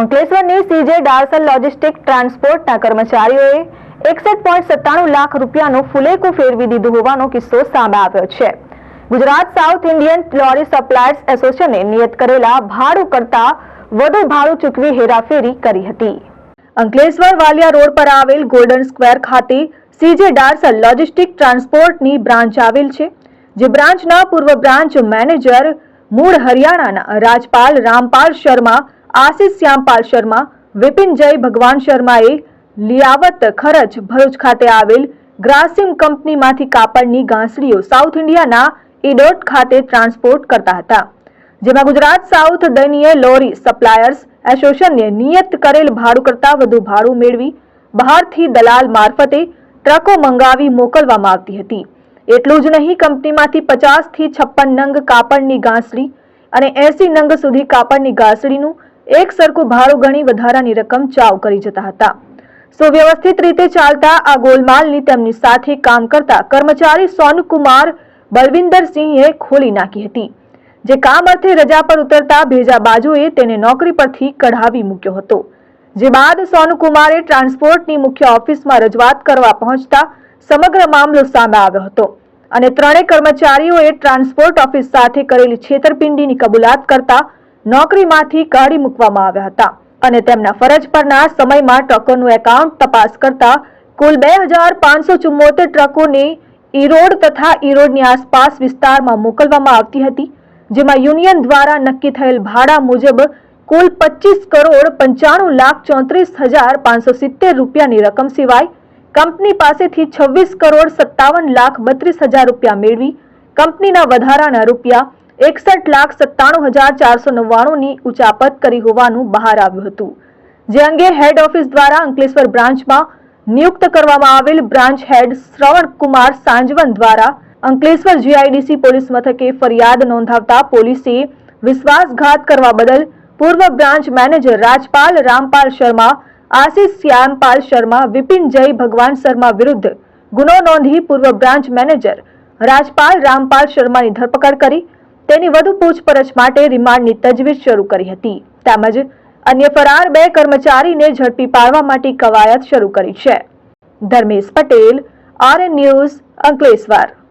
અંકલેશ્વરની CJ ડાર્સલ logistic ટ્રાન્સપોર્ટના કર્મચારીઓએ એકસઠ point સત્તાણું લાખ રૂપિયાનું ફુલેકું ફેરવી દીધું હોવાનો કિસ્સો સામે આવ્યો છે. Gujarat south Indian lorry suppliers એસોસિએશને નિયત કરેલા ભાડું કરતા વધુ ભાડું ચૂકવી હેરાફેરી કરી હતી. અંકલેશ્વર વાલિયા રોડ પર આવેલ ગોલ્ડન સ્ક્વેર ખાતે સીજે ડાર્સલ લોજિસ્ટિક ટ્રાન્સપોર્ટની બ્રાન્ચ આવેલ છે, જે બ્રાન્ચના પૂર્વ બ્રાન્ચ મેનેજર મૂળ હરિયાણાના રાજપાલ રામપાલ શર્મા આશિષ શ્યામપાલ શર્મા, વિપિન જય ભગવાન શર્માએ લિયાવત ખરચ ભરૂચ ખાતે આવેલ ગ્રાસિમ કંપનીમાંથી કાપડની ઘાસડીઓ સાઉથ ઇન્ડિયાના ઇડોટ ખાતે ટ્રાન્સપોર્ટ કરતા હતા. જેમાં ગુજરાત સાઉથ દૈનીય લોરી સપ્લાયર્સ એસોસિએશનને નિયત કરેલ ભાડું કરતાં વધુ ભાડું મેળવી બહારથી દલાલ મારફતે ટ્રકો મંગાવી મોકલવામાં આવતી હતી. એટલું જ નહીં, કંપનીમાંથી પચાસથી છપ્પન નંગ કાપડની ઘાસડી અને એસી નંગ સુધી કાપડની ગાંસડીનું એક સરખું ભાડું ગણી વધારાની રકમ ચાવ કરી જતા હતા. સુવ્યવસ્થિત રીતે ચાલતા આ ગોલમાલની તેમની સાથે કામ કરતા કર્મચારી સોનકુમાર બલવિંદરસિંહે ખોલી નાખી હતી. જે કામ અર્થે રજા પર ઉતરતા ભેજા બાજુએ તેને નોકરી પરથી કઢાવી મૂક્યો હતો. જે બાદ સોનુકુમારે ટ્રાન્સપોર્ટની મુખ્ય ઓફિસમાં રજૂઆત કરવા પહોંચતા સમગ્ર મામલો સામે આવ્યો હતો અને ત્રણેય કર્મચારીઓએ ટ્રાન્સપોર્ટ ઓફિસ સાથે કરેલી છેતરપિંડીની કબૂલાત કરતા નોકરીમાંથી કાઢી મૂકવામાં આવ્યા હતા અને તેમના ફરજ પરના સમયમાં ટ્રકોનું એકાઉન્ટ તપાસ કરતા કુલ બે હજાર પાંચસો ચુમ્મોતેર ટ્રકોને ઈરોડ તથા ઈરોડની આસપાસ વિસ્તારમાં મોકલવામાં આવતી હતી, જેમાં યુનિયન દ્વારા નક્કી થયેલ ભાડા મુજબ કુલ પચીસ કરોડ પંચાણું લાખ ચોત્રીસ હજાર પાંચસો સિત્તેર રૂપિયાની રકમ સિવાય કંપની પાસેથી છવ્વીસ કરોડ સત્તાવન લાખ બત્રીસ હજાર રૂપિયા મેળવી કંપનીના વધારાના રૂપિયા એકસઠ લાખ સત્તાણું હજાર ચારસો નવ્વાણુંની ઉચાપત કરી હોવાનું બહાર આવ્યું હતું. જે અંગે હેડ ઓફિસ દ્વારા અંકલેશ્વર બ્રાન્ચમાં નિયુક્ત કરવામાં આવેલ બ્રાન્ચ હેડ શ્રવણ કુમાર સાંજવન દ્વારા અંકલેશ્વર જીઆઈડીસી પોલીસ મથકે ફરિયાદ નોંધાવતા પોલીસે વિશ્વાસઘાત કરવા બદલ પૂર્વ બ્રાન્ચ મેનેજર રાજપાલ રામપાલ શર્મા, આશિષ શ્યામપાલ શર્મા, વિપિન જય ભગવાન શર્મા વિરુદ્ધ ગુનો નોંધી પૂર્વ બ્રાન્ચ મેનેજર રાજપાલ રામપાલ શર્માની ધરપકડ કરી તેની વધુ પૂછપરછ માટે રિમાન્ડની તજવીજ શરૂ કરી હતી. તેમજ અન્ય ફરાર બે કર્મચારીને ઝડપી પાડવા માટે કવાયત શરૂ કરી છે. Dharmesh Patel, RN news, Ankleshwar.